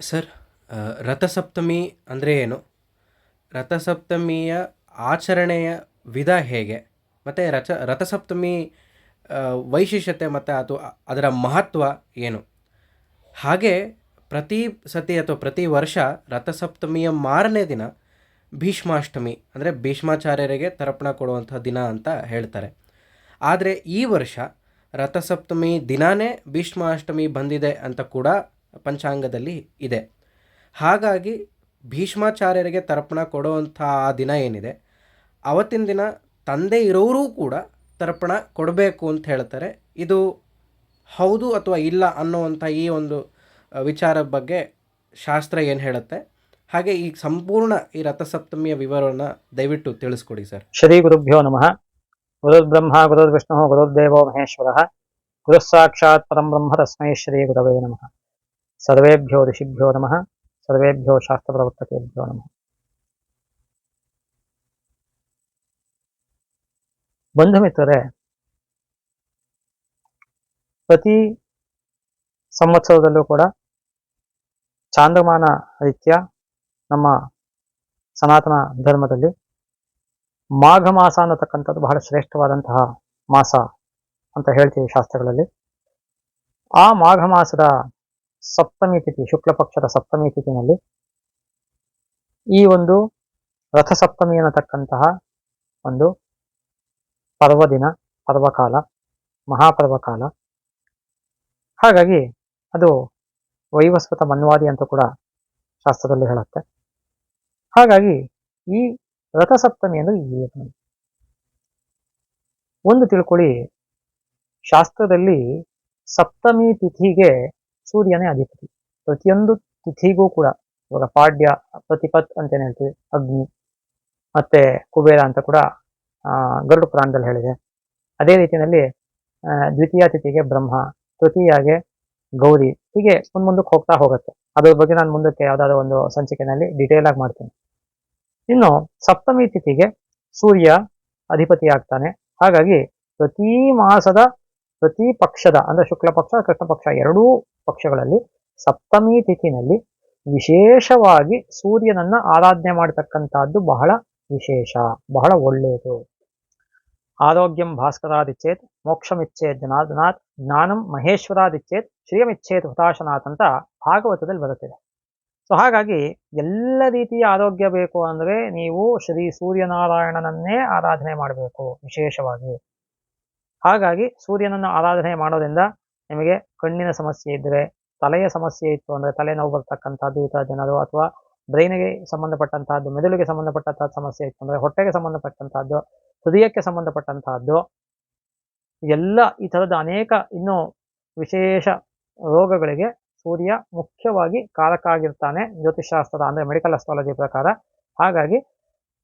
Sir Rathasaptami ಅಂದರೆ ಏನು? ರಥಸಪ್ತಮಿಯ ಆಚರಣೆಯ ವಿಧ ಹೇಗೆ? ಮತ್ತು ರಥ, ರಥಸಪ್ತಮಿ ವೈಶಿಷ್ಟ್ಯತೆ ಮತ್ತು ಅದು, ಅದರ ಮಹತ್ವ ಏನು? ಹಾಗೆ ಪ್ರತಿ ಸತಿ ಅಥವಾ ಪ್ರತಿ ವರ್ಷ ರಥಸಪ್ತಮಿಯ ಮಾರನೇ ದಿನ ಭೀಷ್ಮಾಷ್ಟಮಿ, ಅಂದರೆ ಭೀಷ್ಮಾಚಾರ್ಯರಿಗೆ ತರ್ಪಣ ಕೊಡುವಂಥ ದಿನ ಅಂತ ಹೇಳ್ತಾರೆ. ಆದರೆ ಈ ವರ್ಷ ರಥಸಪ್ತಮಿ ದಿನಾನೇ ಭೀಷ್ಮಾಷ್ಟಮಿ ಬಂದಿದೆ ಅಂತ ಕೂಡ ಪಂಚಾಂಗದಲ್ಲಿ ಇದೆ. ಹಾಗಾಗಿ ಭೀಷ್ಮಾಚಾರ್ಯರಿಗೆ ತರ್ಪಣ ಕೊಡುವಂಥ ಆ ದಿನ ಏನಿದೆ, ಅವತ್ತಿನ ದಿನ ತಂದೆ ಇರೋರೂ ಕೂಡ ತರ್ಪಣ ಕೊಡಬೇಕು ಅಂತ ಹೇಳ್ತಾರೆ. ಇದು ಹೌದು ಅಥವಾ ಇಲ್ಲ ಅನ್ನೋವಂಥ ಈ ಒಂದು ವಿಚಾರದ ಬಗ್ಗೆ ಶಾಸ್ತ್ರ ಏನು ಹೇಳುತ್ತೆ? ಹಾಗೆ ಈ ಸಂಪೂರ್ಣ ಈ ರಥಸಪ್ತಮಿಯ ವಿವರವನ್ನ ದಯವಿಟ್ಟು ತಿಳಿಸ್ಕೊಡಿ ಸರ್. ಶ್ರೀ ಗುರುಭ್ಯೋ ನಮಃ. ಗುರುರ್ಬ್ರಹ್ಮ, ಗುರುರ್ವಿಷ್ಣು, ಗುರುರ್ದೇವೋ ಮಹೇಶ್ವರಃ. ಗುರು ಸಾಕ್ಷಾತ್ ಪರಂ ಬ್ರಹ್ಮ ತಸ್ಮೈ ಶ್ರೀ ಗುರವೇ ನಮಃ. ಸರ್ವೇಭ್ಯೋ ಋಷಿಭ್ಯೋ ನಮಃ. ಸರ್ವೇಭ್ಯೋ ಶಾಸ್ತ್ರ ಪ್ರವರ್ತಕೇಭ್ಯೋ ನಮಃ. ಬಂಧು ಮಿತ್ರರೇ, ಪ್ರತಿ ಸಂವತ್ಸರದಲ್ಲೂ ಕೂಡ ಚಾಂದ್ರಮಾನ ರೀತ್ಯ ನಮ್ಮ ಸನಾತನ ಧರ್ಮದಲ್ಲಿ ಮಾಘ ಮಾಸ ಅನ್ನತಕ್ಕಂಥದ್ದು ಬಹಳ ಶ್ರೇಷ್ಠವಾದಂತಹ ಮಾಸ ಅಂತ ಹೇಳ್ತೀವಿ ಶಾಸ್ತ್ರಗಳಲ್ಲಿ. ಆ ಮಾಘ ಮಾಸದ ಸಪ್ತಮಿ ತಿಥಿ ಶುಕ್ಲ ಪಕ್ಷದ ಸಪ್ತಮಿ ತಿಥಿನಲ್ಲಿ ಈ ಒಂದು ರಥಸಪ್ತಮಿ ಅನ್ನತಕ್ಕಂತಹ ಒಂದು ಪರ್ವದಿನ ಪರ್ವಕಾಲ, ಮಹಾಪರ್ವಕಾಲ. ಹಾಗಾಗಿ ಅದು ವೈವಸ್ವತ ಮನ್ವಾದಿ ಅಂತ ಕೂಡ ಶಾಸ್ತ್ರದಲ್ಲಿ ಹೇಳುತ್ತೆ. ಹಾಗಾಗಿ ಈ ರಥಸಪ್ತಮಿ ಅಂದ್ರೆ ಏನು ಒಂದು ತಿಳ್ಕೊಳ್ಳಿ, ಶಾಸ್ತ್ರದಲ್ಲಿ ಸಪ್ತಮಿ ತಿಥಿಗೆ ಸೂರ್ಯನೇ ಅಧಿಪತಿ. ಪ್ರತಿಯೊಂದು ತಿಥಿಗೂ ಕೂಡ, ಇವಾಗ ಪಾಡ್ಯ, ಪ್ರತಿಪತ್ ಅಂತೇನು ಹೇಳ್ತೀವಿ, ಅಗ್ನಿ, ಮತ್ತೆ ಕುಬೇರ ಅಂತ ಕೂಡ ಗರುಡ ಪುರಾಣದಲ್ಲಿ ಹೇಳಿದೆ. ಅದೇ ರೀತಿಯಲ್ಲಿ ದ್ವಿತೀಯ ತಿಥಿಗೆ ಬ್ರಹ್ಮ, ತೃತೀಯಾಗೆ ಗೌರಿ, ಹೀಗೆ ಮುಂದ್ ಮುಂದಕ್ಕೆ ಹೋಗ್ತಾ ಹೋಗುತ್ತೆ. ಅದ್ರ ಬಗ್ಗೆ ನಾನು ಮುಂದಕ್ಕೆ ಯಾವ್ದಾದ್ರು ಒಂದು ಸಂಚಿಕೆನಲ್ಲಿ ಡಿಟೇಲ್ ಆಗಿ ಮಾಡ್ತೀನಿ. ಇನ್ನು ಸಪ್ತಮಿ ತಿಥಿಗೆ ಸೂರ್ಯ ಅಧಿಪತಿ ಆಗ್ತಾನೆ ಹಾಗಾಗಿ ಪ್ರತಿ ಮಾಸದ, ಪ್ರತಿ ಪಕ್ಷದ, ಅಂದ್ರೆ ಶುಕ್ಲ ಪಕ್ಷ, ಕೃಷ್ಣ ಪಕ್ಷ ಎರಡೂ ಪಕ್ಷಗಳಲ್ಲಿ ಸಪ್ತಮಿ ತಿಥಿನಲ್ಲಿ ವಿಶೇಷವಾಗಿ ಸೂರ್ಯನನ್ನ ಆರಾಧನೆ ಮಾಡತಕ್ಕಂತಹದ್ದು ಬಹಳ ವಿಶೇಷ, ಬಹಳ ಒಳ್ಳೆಯದು. ಆರೋಗ್ಯಂ ಭಾಸ್ಕರಾದಿಚ್ಚೇತ್ ಮೋಕ್ಷಮಿಚ್ಛೇತ್ ಜನಾರ್ದನಾಥ್, ಜ್ಞಾನಂ ಮಹೇಶ್ವರಾದಿಚ್ಚೇತ್ ಶ್ರೀಯಮಿಚ್ಛೇತ್ ಹುತಾಶನಾಥ್ ಅಂತ ಭಾಗವತದಲ್ಲಿ ಬರುತ್ತಿದೆ. ಸೊ ಹಾಗಾಗಿ ಎಲ್ಲ ರೀತಿಯ ಆರೋಗ್ಯ ಬೇಕು ಅಂದ್ರೆ ನೀವು ಶ್ರೀ ಸೂರ್ಯನಾರಾಯಣನನ್ನೇ ಆರಾಧನೆ ಮಾಡಬೇಕು ವಿಶೇಷವಾಗಿ. ಹಾಗಾಗಿ ಸೂರ್ಯನನ್ನು ಆರಾಧನೆ ಮಾಡೋದ್ರಿಂದ ನಿಮಗೆ ಕಣ್ಣಿನ ಸಮಸ್ಯೆ ಇದ್ದರೆ, ತಲೆಯ ಸಮಸ್ಯೆ ಇತ್ತು ಅಂದ್ರೆ ತಲೆನೋವು ಬರ್ತಕ್ಕಂಥದ್ದು ಈ ಥರ ಜನರು ಅಥವಾ ಬ್ರೈನಿಗೆ ಸಂಬಂಧಪಟ್ಟಂತಹದ್ದು ಮೆದುಳಿಗೆ ಸಂಬಂಧಪಟ್ಟಂತಹ ಸಮಸ್ಯೆ ಇತ್ತು ಅಂದ್ರೆ ಹೊಟ್ಟೆಗೆ ಸಂಬಂಧಪಟ್ಟಂತಹದ್ದು ಹೃದಯಕ್ಕೆ ಸಂಬಂಧಪಟ್ಟಂತಹದ್ದು ಎಲ್ಲ ಈ ಥರದ ಅನೇಕ ಇನ್ನೂ ವಿಶೇಷ ರೋಗಗಳಿಗೆ ಸೂರ್ಯ ಮುಖ್ಯವಾಗಿ ಕಾರಕ ಆಗಿರ್ತಾನೆ ಜ್ಯೋತಿಷಾಸ್ತ್ರದ ಅಂದ್ರೆ ಮೆಡಿಕಲ್ ಅಸ್ಟ್ರಾಲಜಿ ಪ್ರಕಾರ. ಹಾಗಾಗಿ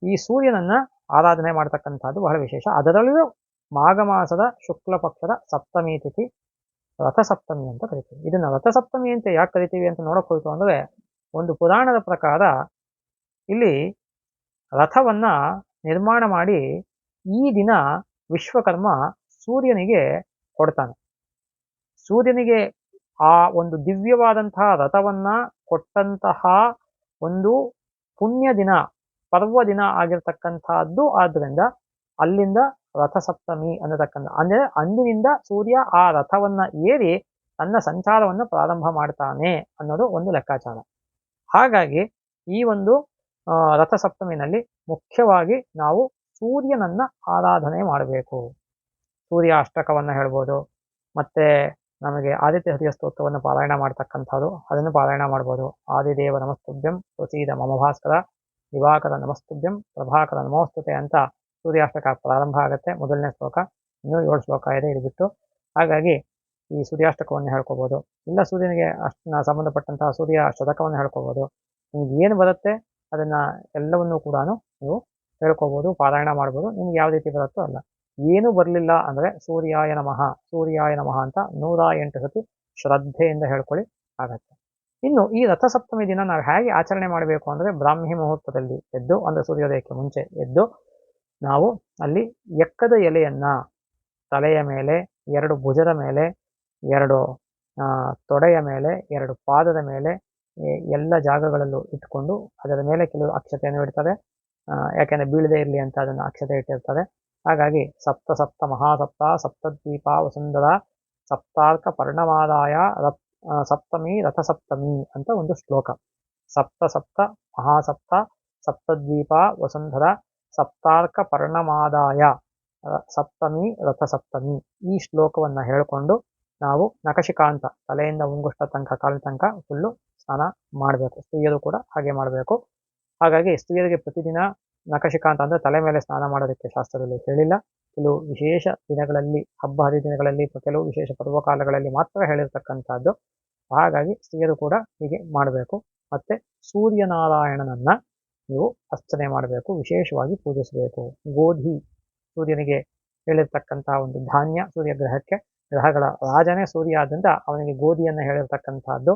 ಈ ಸೂರ್ಯನನ್ನ ಆರಾಧನೆ ಮಾಡತಕ್ಕಂಥದ್ದು ಬಹಳ ವಿಶೇಷ. ಅದರಲ್ಲೂ ಮಾಘ ಮಾಸದ ಶುಕ್ಲ ಪಕ್ಷದ ಸಪ್ತಮಿ ತಿಥಿ, ರಥಸಪ್ತಮಿ ಅಂತ ಕರಿತೀವಿ. ಇದನ್ನ ರಥಸಪ್ತಮಿ ಅಂತ ಯಾಕೆ ಕರಿತೀವಿ ಅಂತ ನೋಡಕ್ ಹೋಯ್ತು ಅಂದ್ರೆ ಒಂದು ಪುರಾಣದ ಪ್ರಕಾರ ಇಲ್ಲಿ ರಥವನ್ನ ನಿರ್ಮಾಣ ಮಾಡಿ ಈ ದಿನ ವಿಶ್ವಕರ್ಮ ಸೂರ್ಯನಿಗೆ ಕೊಡ್ತಾನೆ. ಸೂರ್ಯನಿಗೆ ಆ ಒಂದು ದಿವ್ಯವಾದಂತಹ ರಥವನ್ನ ಕೊಟ್ಟಂತಹ ಒಂದು ಪುಣ್ಯ ದಿನ, ಪರ್ವ ದಿನ ಆಗಿರ್ತಕ್ಕಂತಹದ್ದು ಆದ್ರಿಂದ ಅಲ್ಲಿಂದ ರಥಸಪ್ತಮಿ ಅನ್ನತಕ್ಕಂಥ, ಅಂದ್ರೆ ಅಂದಿನಿಂದ ಸೂರ್ಯ ಆ ರಥವನ್ನ ಏರಿ ತನ್ನ ಸಂಚಾರವನ್ನು ಪ್ರಾರಂಭ ಮಾಡ್ತಾನೆ ಅನ್ನೋದು ಒಂದು ಲೆಕ್ಕಾಚಾರ. ಹಾಗಾಗಿ ಈ ಒಂದು ರಥಸಪ್ತಮಿನಲ್ಲಿ ಮುಖ್ಯವಾಗಿ ನಾವು ಸೂರ್ಯನನ್ನ ಆರಾಧನೆ ಮಾಡಬೇಕು. ಸೂರ್ಯ ಅಷ್ಟಕವನ್ನು ಹೇಳ್ಬೋದು, ಮತ್ತೆ ನಮಗೆ ಆದಿತ್ಯ ಹೃದಯ ಸ್ತೋತ್ರವನ್ನು ಪಾರಾಯಣ ಮಾಡ್ತಕ್ಕಂಥದ್ದು ಅದನ್ನು ಪಾರಾಯಣ ಮಾಡ್ಬೋದು. ಆದಿದೇವ ನಮಸ್ತುಭ್ಯಂ ಪ್ರಸೀದ ಮಮ ಭಾಸ್ಕರ, ದಿವಾಕರ ನಮಸ್ತುಭ್ಯಂ ಪ್ರಭಾಕರ ನಮೋಸ್ತುತೆ ಅಂತ ಸೂರ್ಯಾಷ್ಟಕ ಪ್ರಾರಂಭ ಆಗುತ್ತೆ. ಮೊದಲನೇ ಶ್ಲೋಕ, ಇನ್ನೂ ಏಳು ಶ್ಲೋಕ ಇದೆ ಇದು ಬಿಟ್ಟು ಹಾಗಾಗಿ ಈ ಸೂರ್ಯಾಷ್ಟಕವನ್ನು ಹೇಳ್ಕೊಬೋದು. ಇಲ್ಲ ಸೂರ್ಯನಿಗೆ ಅಷ್ಟ ಸಂಬಂಧಪಟ್ಟಂತಹ ಸೂರ್ಯ ಶತಕವನ್ನು ಹೇಳ್ಕೋಬೋದು. ನಿಮ್ಗೆ ಏನು ಬರುತ್ತೆ ಅದನ್ನ ಎಲ್ಲವನ್ನೂ ಕೂಡ ನೀವು ಹೇಳ್ಕೋಬೋದು, ಪಾರಾಯಣ ಮಾಡ್ಬೋದು. ನಿಮ್ಗೆ ಯಾವ ರೀತಿ ಬರುತ್ತೋ ಅಲ್ಲ. ಏನು ಬರಲಿಲ್ಲ ಅಂದರೆ ಸೂರ್ಯಾಯ ನಮಃ ಸೂರ್ಯಾಯ ನಮಃ ಅಂತ ನೂರ ಎಂಟು ಸತಿ ಶ್ರದ್ಧೆಯಿಂದ ಹೇಳ್ಕೊಳ್ಳಿ ಆಗತ್ತೆ. ಇನ್ನು ಈ ರಥಸಪ್ತಮಿ ದಿನ ನಾವು ಹೇಗೆ ಆಚರಣೆ ಮಾಡಬೇಕು ಅಂದರೆ ಬ್ರಾಹ್ಮಿ ಮುಹೂರ್ತದಲ್ಲಿ ಎದ್ದು ಅಂದರೆ ಸೂರ್ಯೋದಯಕ್ಕೆ ಮುಂಚೆ ಎದ್ದು ನಾವು ಅಲ್ಲಿ ಎಕ್ಕದ ಎಲೆಯನ್ನ ತಲೆಯ ಮೇಲೆ, ಎರಡು ಭುಜದ ಮೇಲೆ, ಎರಡು ತೊಡೆಯ ಮೇಲೆ, ಎರಡು ಪಾದದ ಮೇಲೆ ಎಲ್ಲ ಜಾಗಗಳಲ್ಲೂ ಇಟ್ಕೊಂಡು ಅದರ ಮೇಲೆ ಕೆಲವು ಅಕ್ಷತೆಯನ್ನು ಇಡ್ತಾರೆ ಯಾಕೆಂದ್ರೆ ಬೀಳದೆ ಇರಲಿ ಅಂತ ಅದನ್ನು ಅಕ್ಷತೆ ಇಟ್ಟಿರ್ತಾರೆ ಹಾಗಾಗಿ ಸಪ್ತ ಸಪ್ತ ಮಹಾಸಪ್ತ ಸಪ್ತದ್ವೀಪ ವಸುಂಧರ ಸಪ್ತಾರ್ಕ ಪರ್ಣಮಾದಾಯ ರತ್ ಆ, ಸಪ್ತಮಿ ರಥಸಪ್ತಮಿ ಅಂತ ಒಂದು ಶ್ಲೋಕ. ಸಪ್ತ ಸಪ್ತ ಮಹಾಸಪ್ತ ಸಪ್ತದ್ವೀಪ ವಸುಂಧರ ಸಪ್ತಾರ್ಕ ಪರ್ಣಮಾದಾಯ ಸಪ್ತಮಿ ರಥಸಪ್ತಮಿ ಈ ಶ್ಲೋಕವನ್ನು ಹೇಳಿಕೊಂಡು ನಾವು ನಕಶಿಕಾಂತ ತಲೆಯಿಂದ ಉಂಗುಷ್ಟ ತನಕ ಕಾಲಿನ ತನಕ ಫುಲ್ಲು ಸ್ನಾನ ಮಾಡಬೇಕು. ಸ್ತ್ರೀಯರು ಕೂಡ ಹಾಗೆ ಮಾಡಬೇಕು. ಹಾಗಾಗಿ ಸ್ತ್ರೀಯರಿಗೆ ಪ್ರತಿದಿನ ನಖಶಿಕಾಂತ ಅಂದ್ರೆ ತಲೆ ಮೇಲೆ ಸ್ನಾನ ಮಾಡೋದಕ್ಕೆ ಶಾಸ್ತ್ರದಲ್ಲಿ ಹೇಳಿಲ್ಲ. ಕೆಲವು ವಿಶೇಷ ದಿನಗಳಲ್ಲಿ, ಹಬ್ಬ ಹರಿದಿನಗಳಲ್ಲಿ ಕೆಲವು ವಿಶೇಷ ಪರ್ವಕಾಲಗಳಲ್ಲಿ ಮಾತ್ರ ಹೇಳಿರ್ತಕ್ಕಂಥದ್ದು. ಹಾಗಾಗಿ ಸ್ತ್ರೀಯರು ಕೂಡ ಹೀಗೆ ಮಾಡಬೇಕು. ಮತ್ತೆ ಸೂರ್ಯನಾರಾಯಣನನ್ನ ನೀವು ಅರ್ಚನೆ ಮಾಡಬೇಕು, ವಿಶೇಷವಾಗಿ ಪೂಜಿಸಬೇಕು. ಗೋಧಿ ಸೂರ್ಯನಿಗೆ ಹೇಳಿರ್ತಕ್ಕಂತಹ ಒಂದು ಧಾನ್ಯ ಸೂರ್ಯ ಗ್ರಹಕ್ಕೆ ಗ್ರಹಗಳ ರಾಜನೇ ಸೂರ್ಯ ಆದ್ದರಿಂದ ಅವನಿಗೆ ಗೋಧಿಯನ್ನು ಹೇಳಿರ್ತಕ್ಕಂಥದ್ದು.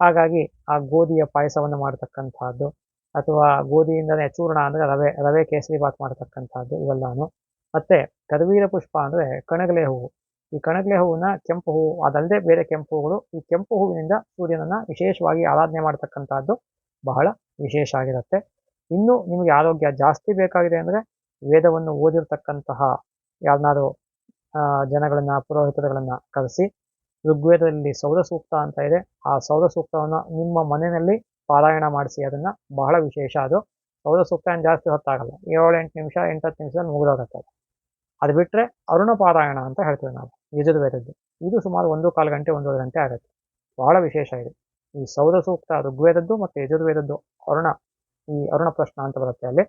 ಹಾಗಾಗಿ ಆ ಗೋಧಿಯ ಪಾಯಸವನ್ನು ಮಾಡತಕ್ಕಂತಹದ್ದು ಅಥವಾ ಗೋಧಿಯಿಂದನೇ ಚೂರ್ಣ ಅಂದ್ರೆ ರವೆ ರವೆ ಕೇಸರಿ ಬಾತ್ ಮಾಡತಕ್ಕಂತಹದ್ದು ಇವೆಲ್ಲಾನು. ಮತ್ತೆ ಕರ್ವೀರ ಪುಷ್ಪ ಅಂದ್ರೆ ಕಣಗಲೆ ಹೂವು. ಈ ಕಣಗಲೆ ಹೂವನ್ನ ಕೆಂಪು ಹೂವು, ಅದಲ್ಲದೆ ಬೇರೆ ಕೆಂಪು ಹೂಗಳು ಈ ಕೆಂಪು ಹೂವಿನಿಂದ ಸೂರ್ಯನನ್ನ ವಿಶೇಷವಾಗಿ ಆರಾಧನೆ ಮಾಡ್ತಕ್ಕಂಥದ್ದು ಬಹಳ ವಿಶೇಷ ಆಗಿರುತ್ತೆ. ಇನ್ನು ನಿಮಗೆ ಆರೋಗ್ಯ ಜಾಸ್ತಿ ಬೇಕಾಗಿದೆ ಅಂದ್ರೆ ವೇದವನ್ನು ಓದಿರ್ತಕ್ಕಂತಹ ಯಾರನ್ನಾರು ಜನಗಳನ್ನ, ಪುರೋಹಿತರುಗಳನ್ನ ಕರೆಸಿ, ಋಗ್ವೇದದಲ್ಲಿ ಸೌರ ಸೂಕ್ತ ಅಂತ ಇದೆ. ಆ ಸೌರ ಸೂಕ್ತವನ್ನ ನಿಮ್ಮ ಮನೆಯಲ್ಲಿ ಪಾರಾಯಣ ಮಾಡಿಸಿ, ಅದನ್ನ ಬಹಳ ವಿಶೇಷ ಅದು. ಸೌಧ ಸೂಕ್ತ ಏನು ಜಾಸ್ತಿ ಹೊತ್ತಾಗಲ್ಲ. ಏಳು ಎಂಟು ನಿಮಿಷ ಎಂಟತ್ತು ನಿಮಿಷದಲ್ಲಿ ಮುಗಿದೋಗುತ್ತೆ ಅದು. ಬಿಟ್ಟರೆ ಅರುಣ ಪಾರಾಯಣ ಅಂತ ಹೇಳ್ತೀವಿ ನಾವು ಯಜುರ್ವೇದದ್ದು ಇದು ಸುಮಾರು ಒಂದು ಕಾಲು ಗಂಟೆ, ಒಂದೂವರೆ ಗಂಟೆ ಆಗುತ್ತೆ. ಬಹಳ ವಿಶೇಷ ಇದೆ. ಈ ಸೌಧ ಸೂಕ್ತ ಋಗ್ವೇದದ್ದು ಮತ್ತು ಯಜುರ್ವೇದದ್ದು ಅರುಣ, ಈ ಅರುಣ ಪ್ರಶ್ನ ಅಂತ ಬರುತ್ತೆ ಅಲ್ಲಿ.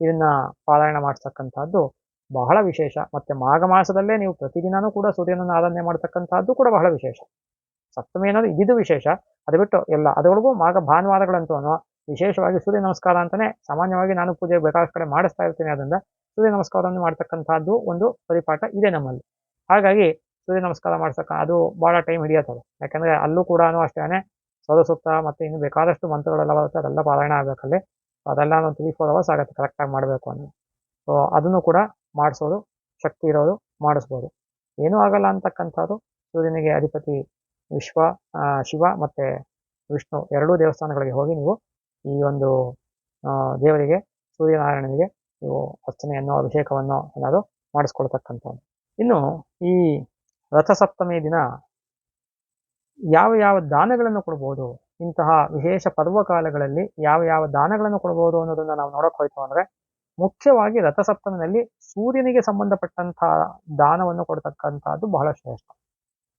ಇದನ್ನ ಪಾರಾಯಣ ಮಾಡಿಸ್ತಕ್ಕಂಥದ್ದು ಬಹಳ ವಿಶೇಷ. ಮತ್ತೆ ಮಾಘ ಮಾಸದಲ್ಲೇ ನೀವು ಪ್ರತಿದಿನನೂ ಕೂಡ ಸೂರ್ಯನನ್ನು ಆರಾಧನೆ ಮಾಡ್ತಕ್ಕಂಥದ್ದು ಕೂಡ ಬಹಳ ವಿಶೇಷ. ಸಪ್ತಮಿ ಅನ್ನೋದು ಇದ್ದಿದ್ದು ವಿಶೇಷ. ಅದು ಬಿಟ್ಟು ಎಲ್ಲ, ಅದರೊಳಗೂ ಮಾಘ ಭಾನುವಾರಗಳಂತೂ ವಿಶೇಷವಾಗಿ ಸೂರ್ಯ ನಮಸ್ಕಾರ ಅಂತಲೇ ಸಾಮಾನ್ಯವಾಗಿ ನಾನು ಪೂಜೆ ಬೇಕಾದ ಕಡೆ ಮಾಡಿಸ್ತಾ ಇರ್ತೀನಿ. ಅದರಿಂದ ಸೂರ್ಯ ನಮಸ್ಕಾರವನ್ನು ಮಾಡ್ತಕ್ಕಂಥದ್ದು ಒಂದು ಪರಿಪಾಠ ಇದೆ ನಮ್ಮಲ್ಲಿ. ಹಾಗಾಗಿ ಸೂರ್ಯ ನಮಸ್ಕಾರ ಮಾಡ್ಸಕ್ಕ ಅದು ಬಹಳ ಟೈಮ್ ಹಿಡಿಯತ್ತದು. ಯಾಕಂದ್ರೆ ಅಲ್ಲೂ ಕೂಡ ಅಷ್ಟೇ ಸೂಕ್ತ ಮತ್ತೆ ಇನ್ನು ಬೇಕಾದಷ್ಟು ಮಂತ್ರಗಳೆಲ್ಲ ಬರುತ್ತೆ. ಅದೆಲ್ಲ ಪಾರಾಯಣ ಆಗ್ಬೇಕಲ್ಲಿ. ಅದೆಲ್ಲ ಒಂದು ತ್ರೀ ಫೋರ್ ಅವರ್ಸ್ ಆಗುತ್ತೆ ಕರೆಕ್ಟಾಗಿ ಮಾಡಬೇಕು ಅನ್ನೋದು. ಸೊ ಅದನ್ನು ಕೂಡ ಮಾಡಿಸೋದು, ಶಕ್ತಿ ಇರೋದು, ಮಾಡಿಸ್ಬೋದು. ಏನೂ ಆಗಲ್ಲ ಅಂತಕ್ಕಂಥದ್ದು ಸೂರ್ಯನಿಗೆ ಅಧಿಪತಿ ವಿಶ್ವ ಶಿವ ಮತ್ತೆ ವಿಷ್ಣು ಎರಡೂ ದೇವಸ್ಥಾನಗಳಿಗೆ ಹೋಗಿ ನೀವು ಈ ಒಂದು ದೇವರಿಗೆ, ಸೂರ್ಯನಾರಾಯಣನಿಗೆ ನೀವು ಅರ್ಚನೆಯನ್ನು, ಅಭಿಷೇಕವನ್ನು ಏನಾದರೂ ಮಾಡಿಸ್ಕೊಳ್ತಕ್ಕಂಥದ್ದು ಇನ್ನು ಈ ರಥಸಪ್ತಮಿ ದಿನ ಯಾವ ಯಾವ ದಾನಗಳನ್ನು ಕೊಡ್ಬೋದು? ಇಂತಹ ವಿಶೇಷ ಪರ್ವಕಾಲಗಳಲ್ಲಿ ಯಾವ ಯಾವ ದಾನಗಳನ್ನು ಕೊಡ್ಬೋದು ಅನ್ನೋದನ್ನ ನಾವು ನೋಡಕ್ ಹೋಯ್ತು ಅಂದ್ರೆ ಮುಖ್ಯವಾಗಿ ರಥಸಪ್ತಮಿನಲ್ಲಿ ಸೂರ್ಯನಿಗೆ ಸಂಬಂಧಪಟ್ಟಂತಹ ದಾನವನ್ನು ಕೊಡ್ತಕ್ಕಂಥದ್ದು ಬಹಳ ಶ್ರೇಷ್ಠ.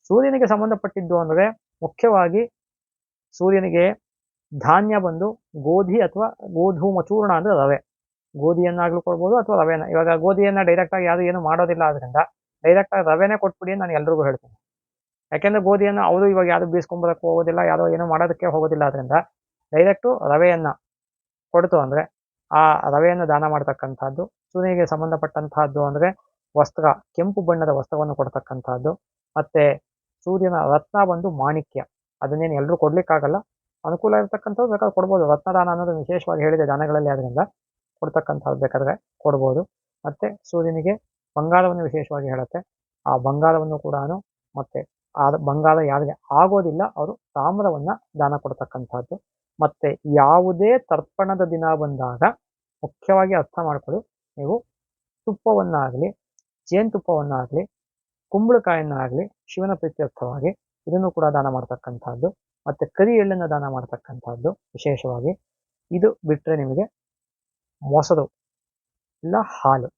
ಸೂರ್ಯನಿಗೆ ಸಂಬಂಧಪಟ್ಟಿದ್ದು ಅಂದ್ರೆ ಮುಖ್ಯವಾಗಿ ಸೂರ್ಯನಿಗೆ ಧಾನ್ಯ ಬಂದು ಗೋಧಿ ಅಥವಾ ಗೋಧೂಮ ಚೂರ್ಣ ಅಂದರೆ ರವೆ. ಗೋಧಿಯನ್ನಾಗಲೂ ಕೊಡ್ಬೋದು ಅಥವಾ ರವೆನ. ಇವಾಗ ಗೋಧಿಯನ್ನು ಡೈರೆಕ್ಟ್ ಆಗಿ ಯಾರು ಏನು ಮಾಡೋದಿಲ್ಲ ಆದ್ದರಿಂದ ಡೈರೆಕ್ಟ್ ಆಗಿ ರವೆನೇ ಕೊಟ್ಬಿಡಿ ನಾನು ಎಲ್ರಿಗೂ ಹೇಳ್ತೀನಿ. ಯಾಕೆಂದರೆ ಗೋಧಿಯನ್ನು ಅವರು ಇವಾಗ ಯಾರು ಬೀಸ್ಕೊಂಬರಕ್ಕೆ ಹೋಗೋದಿಲ್ಲ, ಯಾರೋ ಏನು ಮಾಡೋದಕ್ಕೆ ಹೋಗೋದಿಲ್ಲ ಆದ್ದರಿಂದ ಡೈರೆಕ್ಟು ರವೆಯನ್ನ ಕೊಡ್ತು ಅಂದ್ರೆ ಆ ರವೆಯನ್ನು ದಾನ ಮಾಡ್ತಕ್ಕಂಥದ್ದು, ಸೂರ್ಯನಿಗೆ ಸಂಬಂಧಪಟ್ಟಂತಹದ್ದು ಅಂದ್ರೆ ವಸ್ತ್ರ, ಕೆಂಪು ಬಣ್ಣದ ವಸ್ತ್ರವನ್ನು ಕೊಡ್ತಕ್ಕಂಥದ್ದು, ಮತ್ತೆ ಸೂರ್ಯನ ರತ್ನ ಬಂದು ಮಾಣಿಕ್ಯ. ಅದನ್ನೇನು ಎಲ್ಲರೂ ಕೊಡ್ಲಿಕ್ಕಾಗಲ್ಲ. ಅನುಕೂಲ ಇರತಕ್ಕಂಥದ್ದು ಬೇಕಾದ್ರೆ ಕೊಡ್ಬೋದು. ರತ್ನದಾನ ಅನ್ನೋದು ವಿಶೇಷವಾಗಿ ಹೇಳಿದೆ ದಾನಗಳಲ್ಲಿ ಆದ್ರಿಂದ. ಕೊಡ್ತಕ್ಕಂಥದ್ದು ಬೇಕಾದ್ರೆ ಕೊಡ್ಬೋದು. ಮತ್ತೆ ಸೂರ್ಯನಿಗೆ ಬಂಗಾರವನ್ನು ವಿಶೇಷವಾಗಿ ಹೇಳುತ್ತೆ. ಆ ಬಂಗಾರವನ್ನು ಕೂಡ ಮತ್ತೆ ಆ ಬಂಗಾರ ಯಾರಿಗೆ ಆಗೋದಿಲ್ಲ, ಅವರು ತಾಮ್ರವನ್ನ ದಾನ ಕೊಡ್ತಕ್ಕಂಥದ್ದು. ಮತ್ತೆ ಯಾವುದೇ ತರ್ಪಣದ ದಿನ ಬಂದಾಗ ಮುಖ್ಯವಾಗಿ ಅರ್ಥ ಮಾಡ್ಕೊಳ್ಳಿ. ನೀವು ತುಪ್ಪವನ್ನಾಗಲಿ, ಜೇನುತುಪ್ಪವನ್ನಾಗಲಿ ಕುಂಬಳಕಾಯನ್ನಾಗಲಿ ಶಿವನ ಪ್ರೀತ್ಯರ್ಥವಾಗಿ ಇದನ್ನು ಕೂಡ ದಾನ ಮಾಡ್ತಕ್ಕಂಥದ್ದು, ಮತ್ತೆ ಕರಿ ಎಳ್ಳನ್ನ ದಾನ ಮಾಡ್ತಕ್ಕಂಥದ್ದು ವಿಶೇಷವಾಗಿ. ಇದು ಬಿಟ್ಟರೆ ನಿಮಗೆ ಮೊಸರು ಇಲ್ಲ, ಹಾಲು.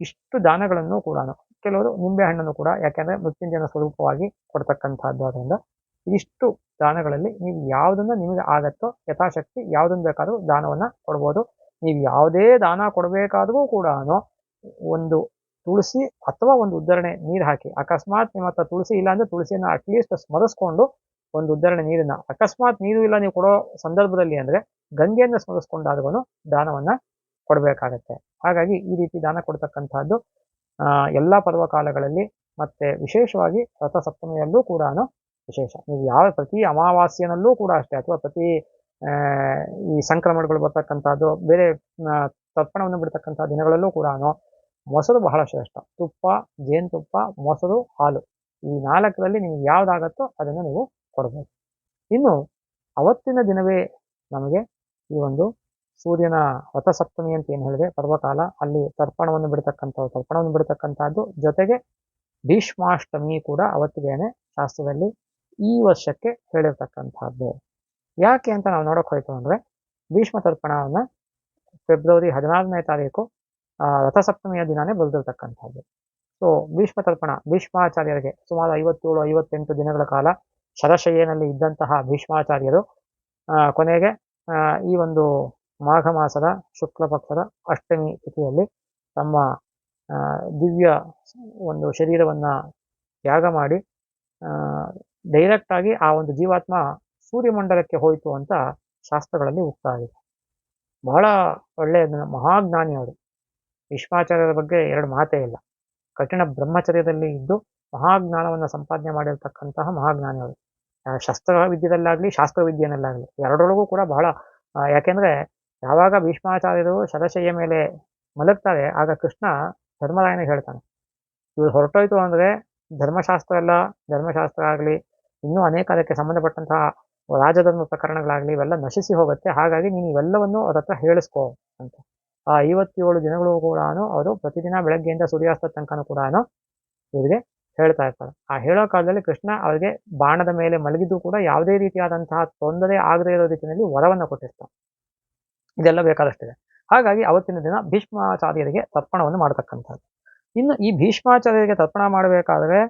ಇಷ್ಟು ದಾನಗಳನ್ನು ಕೂಡ ಕೆಲವರು ನಿಂಬೆ ಹಣ್ಣನ್ನು ಕೂಡ, ಯಾಕೆಂದ್ರೆ ಮೃತ್ಯುಂಜಯನ ಸ್ವರೂಪವಾಗಿ ಕೊಡ್ತಕ್ಕಂಥದ್ದು. ಆದ್ದರಿಂದ ಇದಿಷ್ಟು ದಾನಗಳಲ್ಲಿ ನೀವು ಯಾವುದನ್ನು ನಿಮಗೆ ಆಗತ್ತೋ, ಯಥಾಶಕ್ತಿ ಯಾವುದನ್ನು ಬೇಕಾದರೂ ದಾನವನ್ನ ಕೊಡ್ಬೋದು. ನೀವು ಯಾವುದೇ ದಾನ ಕೊಡಬೇಕಾದ್ರೂ ಕೂಡ ಒಂದು ತುಳಸಿ ಅಥವಾ ಒಂದು ಉದ್ಧರಣೆ ನೀರು ಹಾಕಿ. ಅಕಸ್ಮಾತ್ ನಿಮ್ಮ ಹತ್ರ ತುಳಸಿ ಇಲ್ಲ ಅಂದ್ರೆ ತುಳಸಿಯನ್ನ ಅಟ್ಲೀಸ್ಟ್ ಸ್ಮರಿಸ್ಕೊಂಡು ಒಂದು ಉದ್ಧರಣೆ ನೀರನ್ನ. ಅಕಸ್ಮಾತ್ ನೀರು ಇಲ್ಲ ನೀವು ಕೊಡೋ ಸಂದರ್ಭದಲ್ಲಿ ಅಂದ್ರೆ ಗಂಗೆಯನ್ನ ಸ್ಮರಿಸ್ಕೊಂಡಾದ್ರೂ ದಾನವನ್ನ ಕೊಡಬೇಕಾಗತ್ತೆ. ಹಾಗಾಗಿ ಈ ರೀತಿ ದಾನ ಕೊಡ್ತಕ್ಕಂಥದ್ದು, ಆ, ಎಲ್ಲ ಪರ್ವಕಾಲಗಳಲ್ಲಿ ಮತ್ತೆ ವಿಶೇಷವಾಗಿ ರಥಸಪ್ತಮಿಯಲ್ಲೂ ಕೂಡ ವಿಶೇಷ. ನೀವು ಯಾವ ಪ್ರತಿ ಅಮಾವಾಸ್ಯನಲ್ಲೂ ಕೂಡ ಅಷ್ಟೇ, ಅಥವಾ ಪ್ರತಿ ಈ ಸಂಕ್ರಮಣಗಳು ಬರ್ತಕ್ಕಂಥದ್ದು, ಬೇರೆ ತರ್ಪಣವನ್ನು ಬಿಡ್ತಕ್ಕಂಥ ದಿನಗಳಲ್ಲೂ ಕೂಡ ಮೊಸರು ಬಹಳ ಶ್ರೇಷ್ಠ. ತುಪ್ಪ, ಜೇನುತುಪ್ಪ, ಮೊಸರು, ಹಾಲು. ಈ ನಾಲ್ಕರಲ್ಲಿ ನಿಮ್ಗೆ ಯಾವ್ದಾಗತ್ತೋ ಅದನ್ನು ನೀವು ಕೊಡ್ಬೋದು. ಇನ್ನು ಅವತ್ತಿನ ದಿನವೇ ನಮಗೆ ಈ ಒಂದು ಸೂರ್ಯನ ರಥಸಪ್ತಮಿ ಅಂತ ಏನು ಹೇಳಿದೆ? ಪರ್ವಕಾಲ. ಅಲ್ಲಿ ತರ್ಪಣವನ್ನು ಬಿಡ್ತಕ್ಕಂಥದ್ದು ತರ್ಪಣವನ್ನು ಬಿಡ್ತಕ್ಕಂಥದ್ದು. ಜೊತೆಗೆ ಭೀಷ್ಮಾಷ್ಟಮಿ ಕೂಡ ಅವತ್ತಿಗೇನೆ ಶಾಸ್ತ್ರದಲ್ಲಿ ಈ ವರ್ಷಕ್ಕೆ ಹೇಳಿರ್ತಕ್ಕಂಥದ್ದು. ಯಾಕೆ ಅಂತ ನಾವು ನೋಡೋಕೆ ಹೋಯ್ತು ಅಂದ್ರೆ ಭೀಷ್ಮ ತರ್ಪಣವನ್ನ ಫೆಬ್ರವರಿ ಹದಿನಾರನೇ ತಾರೀಕು ರಥಸಪ್ತಮಿಯ ದಿನಾನೇ ಬರೆದಿರ್ತಕ್ಕಂಥದ್ದು ಸೊ ಭೀಷ್ಮ ತರ್ಪಣ ಭೀಷ್ಮಾಚಾರ್ಯರಿಗೆ ಸುಮಾರು ಐವತ್ತೇಳು, ಐವತ್ತೆಂಟು ದಿನಗಳ ಕಾಲ ಶರಶಯ್ಯನಲ್ಲಿ ಇದ್ದಂತಹ ಭೀಷ್ಮಾಚಾರ್ಯರು ಕೊನೆಗೆ ಈ ಒಂದು ಮಾಘ ಮಾಸದ ಶುಕ್ಲ ಪಕ್ಷದ ಅಷ್ಟಮಿ ತಿಥಿಯಲ್ಲಿ ತಮ್ಮ ದಿವ್ಯ ಒಂದು ಶರೀರವನ್ನ ತ್ಯಾಗ ಮಾಡಿ ಡೈರೆಕ್ಟ್ ಆಗಿ ಆ ಒಂದು ಜೀವಾತ್ಮ ಸೂರ್ಯಮಂಡಲಕ್ಕೆ ಹೋಯಿತು ಅಂತ ಶಾಸ್ತ್ರಗಳಲ್ಲಿ ಹೋಗ್ತಾ ಇದೆ ಬಹಳ ಒಳ್ಳೆಯ ಜ್ಞ- ಮಹಾಜ್ಞಾನಿ ಅವರು. ಭೀಷ್ಮಾಚಾರ್ಯರ ಬಗ್ಗೆ ಎರಡು ಮಾತೇ ಇಲ್ಲ. ಕಠಿಣ ಬ್ರಹ್ಮಚರ್ಯದಲ್ಲಿ ಇದ್ದು ಮಹಾಜ್ಞಾನವನ್ನು ಸಂಪಾದನೆ ಮಾಡಿರ್ತಕ್ಕಂತಹ ಮಹಾಜ್ಞಾನಿಗಳು ಶಸ್ತ್ರ ವಿದ್ಯೆದಲ್ಲಾಗ್ಲಿ ಶಾಸ್ತ್ರ ವಿದ್ಯೆಯಲ್ಲಾಗಲಿ ಎರಡರೊಳಗೂ ಕೂಡ ಬಹಳ ಯಾಕೆಂದರೆ ಯಾಕೆಂದ್ರೆ ಯಾವಾಗ ಭೀಷ್ಮಾಚಾರ್ಯರು ಶರಶಯ್ಯ ಮೇಲೆ ಮಲಗ್ತಾರೆ, ಆಗ ಕೃಷ್ಣ ಧರ್ಮರಾಯನ ಹೇಳ್ತಾನೆ. ಇವ್ರು ಹೊರಟೋಯ್ತು ಅಂದ್ರೆ ಧರ್ಮಶಾಸ್ತ್ರ ಎಲ್ಲ ಧರ್ಮಶಾಸ್ತ್ರ ಆಗಲಿ, ಇನ್ನೂ ಅನೇಕ ಅದಕ್ಕೆ ಸಂಬಂಧಪಟ್ಟಂತಹ ರಾಜಧರ್ಮ ಪ್ರಕರಣಗಳಾಗಲಿ ಇವೆಲ್ಲ ನಶಿಸಿ ಹೋಗುತ್ತೆ, ಹಾಗಾಗಿ ನೀನು ಇವೆಲ್ಲವನ್ನು ಅವ್ರ ಹತ್ರ ಹೇಳಿಸ್ಕೋ ಅಂತ. ಆ ಐವತ್ತೇಳು ದಿನಗಳು ಕೂಡ ಅವರು ಪ್ರತಿದಿನ ಬೆಳಗ್ಗೆಯಿಂದ ಸೂರ್ಯಾಸ್ತ ತನಕನೂ ಕೂಡ ಇವರಿಗೆ ಹೇಳ್ತಾ ಇರ್ತಾರೆ. ಆ ಹೇಳೋ ಕಾಲದಲ್ಲಿ ಕೃಷ್ಣ ಅವರಿಗೆ ಬಾಣದ ಮೇಲೆ ಮಲಗಿದ್ದು ಕೂಡ ಯಾವುದೇ ರೀತಿಯಾದಂತಹ ತೊಂದರೆ ಆಗದೇ ಇರೋ ರೀತಿಯಲ್ಲಿ ವರವನ್ನು ಕೊಟ್ಟಿರ್ತಾರೆ ಇದೆಲ್ಲ ಬೇಕಾದಷ್ಟಿದೆ. ಹಾಗಾಗಿ ಅವತ್ತಿನ ದಿನ ಭೀಷ್ಮಾಚಾರ್ಯರಿಗೆ ತರ್ಪಣವನ್ನು ಮಾಡತಕ್ಕಂಥದ್ದು. ಇನ್ನು ಈ ಭೀಷ್ಮಾಚಾರ್ಯರಿಗೆ ತರ್ಪಣ ಮಾಡಬೇಕಾದ್ರೆ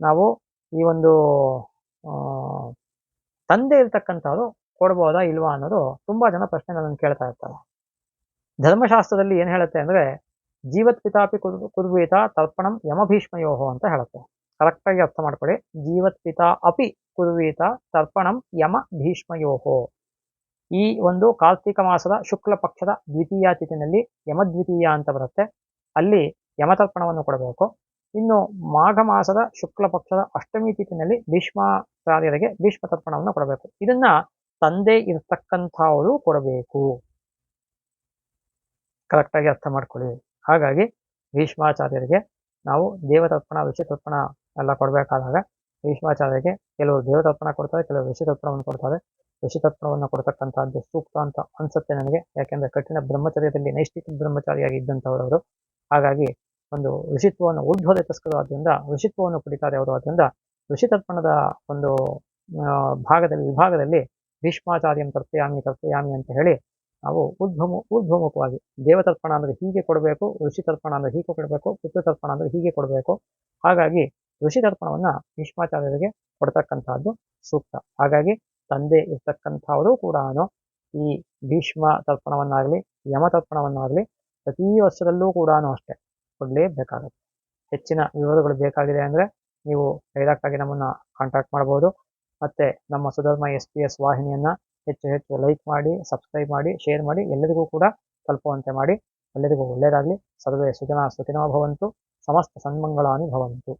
ನಾವು ಈ ಒಂದು ತಂದೆ ಇರ್ತಕ್ಕಂಥವ್ರು ಕೊಡ್ಬೋದಾ ಇಲ್ವಾ ಅನ್ನೋದು ತುಂಬಾ ಜನ ಪ್ರಶ್ನೆಗಳನ್ನು ಕೇಳ್ತಾ ಇರ್ತಾರೆ. ಧರ್ಮಶಾಸ್ತ್ರದಲ್ಲಿ ಏನು ಹೇಳುತ್ತೆ ಅಂದ್ರೆ, ಜೀವತ್ ಪಿತಾಪಿ ಕುರ್ ಕುರ್ವೀತ ತರ್ಪಣಂ ಯಮಭೀಷ್ಮಯೋಹೋ ಅಂತ ಹೇಳುತ್ತೆ. ಕರೆಕ್ಟಾಗಿ ಅರ್ಥ ಮಾಡ್ಕೊಳ್ಳಿ. ಜೀವತ್ ಪಿತಾ ಅಪಿ ಕುರ್ವೀತ ತರ್ಪಣಂ ಯಮ ಭೀಷ್ಮಯೋಹೋ. ಈ ಒಂದು ಕಾರ್ತಿಕ ಮಾಸದ ಶುಕ್ಲ ಪಕ್ಷದ ದ್ವಿತೀಯ ತಿಥಿನಲ್ಲಿ ಯಮದ್ವಿತೀಯ ಅಂತ ಬರುತ್ತೆ. ಅಲ್ಲಿ ಯಮತರ್ಪಣವನ್ನು ಕೊಡಬೇಕು. ಇನ್ನು ಮಾಘ ಮಾಸದ ಶುಕ್ಲ ಪಕ್ಷದ ಅಷ್ಟಮಿ ತಿಥಿನಲ್ಲಿ ಭೀಷ್ಮಾಚಾರ್ಯರಿಗೆ ಭೀಷ್ಮ ತರ್ಪಣವನ್ನು ಕೊಡಬೇಕು. ಇದನ್ನ ತಂದೆ ಇರ್ತಕ್ಕಂಥವರು ಕೊಡಬೇಕು. ಕರೆಕ್ಟಾಗಿ ಅರ್ಥ ಮಾಡ್ಕೊಳ್ಳಿ. ಹಾಗಾಗಿ ಭೀಷ್ಮಾಚಾರ್ಯರಿಗೆ ನಾವು ದೇವತರ್ಪಣ ಋಷಿತರ್ಪಣ ಎಲ್ಲ ಕೊಡಬೇಕಾದಾಗ ಭೀಷ್ಮಾಚಾರ್ಯರಿಗೆ ಕೆಲವರು ದೇವತರ್ಪಣ ಕೊಡ್ತಾರೆ, ಕೆಲವರು ಋಷಿತರ್ಪಣವನ್ನು ಕೊಡ್ತಾರೆ. ಋಷಿತರ್ಪಣವನ್ನು ಕೊಡ್ತಕ್ಕಂಥದ್ದು ಸೂಕ್ತ ಅಂತ ಅನ್ಸುತ್ತೆ ನನಗೆ. ಯಾಕೆಂದರೆ ಕಠಿಣ ಬ್ರಹ್ಮಚರ್ಯದಲ್ಲಿ ನೈಷ್ಠಿಕ ಬ್ರಹ್ಮಚಾರಿಯಾಗಿ ಇದ್ದಂಥವರವರು. ಹಾಗಾಗಿ ಒಂದು ಋಷಿತ್ವವನ್ನು ಊರ್ಧ್ವದ ತಸ್ಕರಾದ್ರಿಂದ ಋಷಿತ್ವವನ್ನು ಕುಡಿತಾರೆ ಅವರು. ಆದ್ದರಿಂದ ಋಷಿತರ್ಪಣದ ಒಂದು ಭಾಗದಲ್ಲಿ, ವಿಭಾಗದಲ್ಲಿ ಭೀಷ್ಮಾಚಾರ್ಯಂ ತರ್ಪಯಾಮಿ ತರ್ಪಯಾಮಿ ಅಂತ ಹೇಳಿ ನಾವು ಊರ್ಧ್ವಮು ಊರ್ಧ್ವಮುಖವಾಗಿ ದೇವತರ್ಪಣ ಅಂದರೆ ಹೀಗೆ ಕೊಡಬೇಕು, ಋಷಿ ತರ್ಪಣ ಅಂದರೆ ಹೀಗೆ ಕೊಡಬೇಕು ಪಿತೃತರ್ಪಣ ಅಂದರೆ ಹೀಗೆ ಕೊಡಬೇಕು. ಹಾಗಾಗಿ ಋಷಿ ತರ್ಪಣವನ್ನ ಭೀಷ್ಮಾಚಾರ್ಯರಿಗೆ ಕೊಡ್ತಕ್ಕಂಥದ್ದು ಸೂಕ್ತ. ಹಾಗಾಗಿ ತಂದೆ ಇರ್ತಕ್ಕಂಥವರು ಕೂಡ ಈ ಭೀಷ್ಮ ತರ್ಪಣವನ್ನಾಗಲಿ, ಯಮ ತರ್ಪಣವನ್ನಾಗಲಿ ಪ್ರತಿ ವರ್ಷದಲ್ಲೂ ಕೂಡ ಅಷ್ಟೇ ಕೊಡಲೇಬೇಕಾಗುತ್ತೆ. ಹೆಚ್ಚಿನ ವಿವರಗಳು ಬೇಕಾಗಿದೆ ಅಂದ್ರೆ ನೀವು ಡೈರೆಕ್ಟ್ ನಮ್ಮನ್ನು ಕಾಂಟ್ಯಾಕ್ಟ್ ಮಾಡಬಹುದು ಮತ್ತೆ ನಮ್ಮ ಸುಧರ್ಮ ಎಸ್ ಪಿ ಎಸ್ ವಾಹಿನಿಯನ್ನ ಹೆಚ್ಚು ಹೆಚ್ಚು ಲೈಕ್ ಮಾಡಿ ಸಬ್ಸ್ಕ್ರೈಬ್ ಮಾಡಿ ಶೇರ್ ಮಾಡಿ, ಎಲ್ಲರಿಗೂ ಕೂಡ ತಲುಪುವಂತೆ ಮಾಡಿ. ಎಲ್ಲರಿಗೂ ಒಳ್ಳೆಯದಾಗಲಿ ಸರ್ವೇ ಸುಜನ ಸುಖಿನೋ ಭವಂತು. ಸಮಸ್ತ ಸನ್ಮಂಗಳಾನಿ ಭವಂತು.